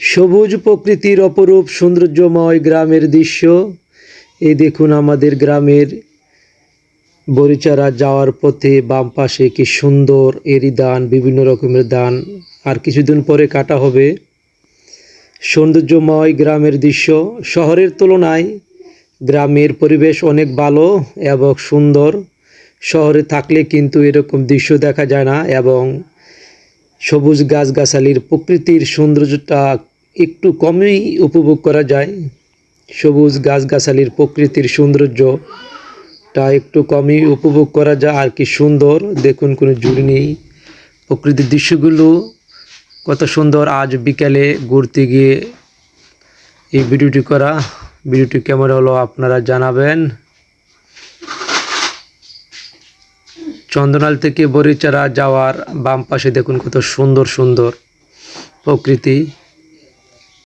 সবুজ প্রকৃতির অপরূপ সৌন্দর্যময় গ্রামের দৃশ্য। এই দেখুন আমাদের গ্রামের বরিচারা যাওয়ার পথে বাম পাশে কি সুন্দর এরি দান, বিভিন্ন রকমের দান। আর কিছুদিন পরে কাটা হবে সৌন্দর্যময় গ্রামের দৃশ্য। শহরের তুলনায় গ্রামের পরিবেশ অনেক ভালো এবং সুন্দর। শহরে থাকলে কিন্তু এরকম দৃশ্য দেখা যায় না এবং সবুজ গাছগাছালির প্রকৃতির সৌন্দর্যটা একটু কমই উপভোগ করা যায়। সবুজ গাছগাছালির প্রকৃতির সৌন্দর্যটা একটু কমই উপভোগ করা যায়। আর কি সুন্দর, দেখুন কোনো জুড়ি নেই। প্রকৃতির দৃশ্যগুলো কত সুন্দর। আজ বিকালে ঘুরতে গিয়ে এই ভিডিওটি করা। ভিডিওটি কেমন হলো আপনারা জানাবেন। চন্দনাল থেকে বরিচারা যাওয়ার বাম পাশে দেখুন কত সুন্দর সুন্দর প্রকৃতি।